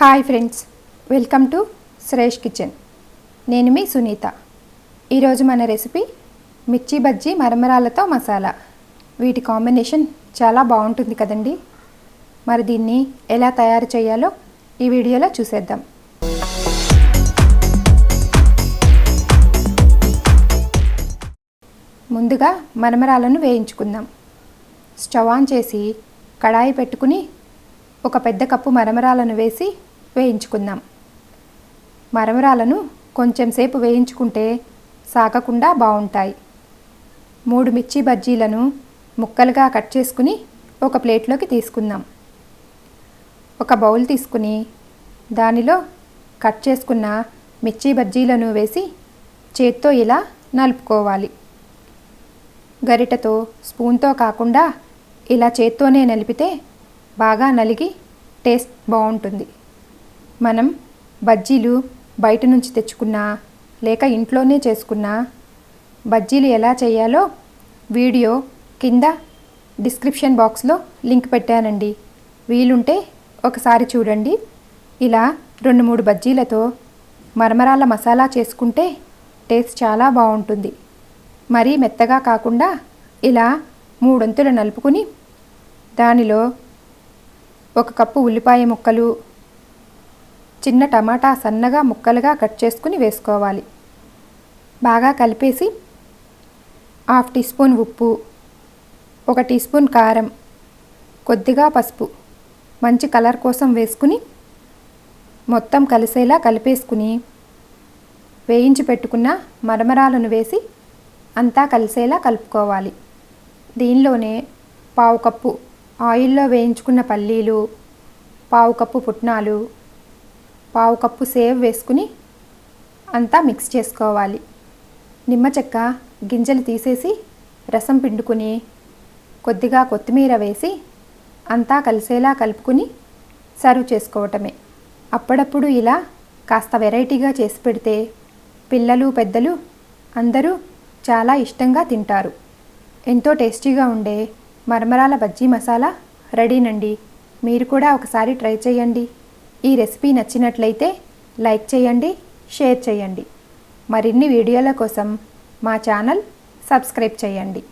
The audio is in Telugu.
Hi friends welcome to Suresh kitchen నేను మీ సునీత. ఈరోజు మన రెసిపీ మిర్చి బజ్జీ మరమరాలతో మసాలా. వీటి కాంబినేషన్ చాలా బాగుంటుంది కదండి? మరి దీన్ని ఎలా తయారు చేయాలో ఈ వీడియోలో చూసేద్దాం. ముందుగా మరమరాలను వేయించుకుందాం. స్టవ్ ఆన్ చేసి కడాయి పెట్టుకుని ఒక పెద్ద కప్పు మరమరాలను వేసి వేయించుకుందాం. మరమరాలను కొంచెం సేపు వేయించుకుంటే సాగకుండా బాగుంటాయి మూడు మిర్చి బజ్జీలను ముక్కలుగా కట్ చేసుకుని ఒక ప్లేట్లోకి తీసుకుందాం. ఒక బౌల్ తీసుకుని దానిలో కట్ చేసుకున్న మిర్చి బజ్జీలను వేసి చేత్తో ఇలా నలుపుకోవాలి. గరిటతో స్పూన్తో కాకుండా ఇలా చేత్తోనే నలిపితే బాగా నలిగి టేస్ట్ బాగుంటుంది మనం బజ్జీలు బయట నుంచి తెచ్చుకున్నా లేక ఇంట్లోనే చేసుకున్నా బజ్జీలు ఎలా చేయాలో వీడియో కింద డిస్క్రిప్షన్ బాక్స్లో లింక్ పెట్టానండి. వీలుంటే ఒకసారి చూడండి. ఇలా రెండు మూడు బజ్జీలతో మరమరాల మసాలా చేసుకుంటే టేస్ట్ చాలా బాగుంటుంది. మరీ మెత్తగా కాకుండా ఇలా మూడొంతులు నలుపుకుని దానిలో ఒక కప్పు ఉల్లిపాయ ముక్కలు చిన్న టమాటా సన్నగా ముక్కలుగా కట్ చేసుకుని వేసుకోవాలి. బాగా కలిపేసి హాఫ్ టీ స్పూన్ ఉప్పు ఒక టీ స్పూన్ కారం కొద్దిగా పసుపు మంచి కలర్ కోసం వేసుకుని మొత్తం కలిసేలా కలిపేసుకుని వేయించి పెట్టుకున్న మరమరాలను వేసి అంతా కలిసేలా కలుపుకోవాలి. దీనిలోనే పావు కప్పు ఆయిల్లో వేయించుకున్న పల్లీలు పావు కప్పు పుట్నాలు పావు కప్పు సేవ్ వేసుకుని అంతా మిక్స్ చేసుకోవాలి. నిమ్మ చెక్క గింజలు తీసేసి రసం పిండుకుని కొద్దిగా కొత్తిమీర వేసి అంతా కలిసేలా కలుపుకుని సర్వ్ చేసుకోవటమే. అప్పుడప్పుడు ఇలా కాస్త వెరైటీగా చేసి పెడితే పిల్లలు పెద్దలు అందరూ చాలా ఇష్టంగా తింటారు. ఎంతో టేస్టీగా ఉండే మరమరాల బజ్జీ మసాలా రెడీనండి. మీరు కూడా ఒకసారి ట్రై చేయండి. ఈ రెసిపీ నచ్చినట్లయితే లైక్ చేయండి షేర్ చేయండి. మరిన్ని వీడియోల కోసం మా ఛానల్ సబ్స్క్రైబ్ చేయండి.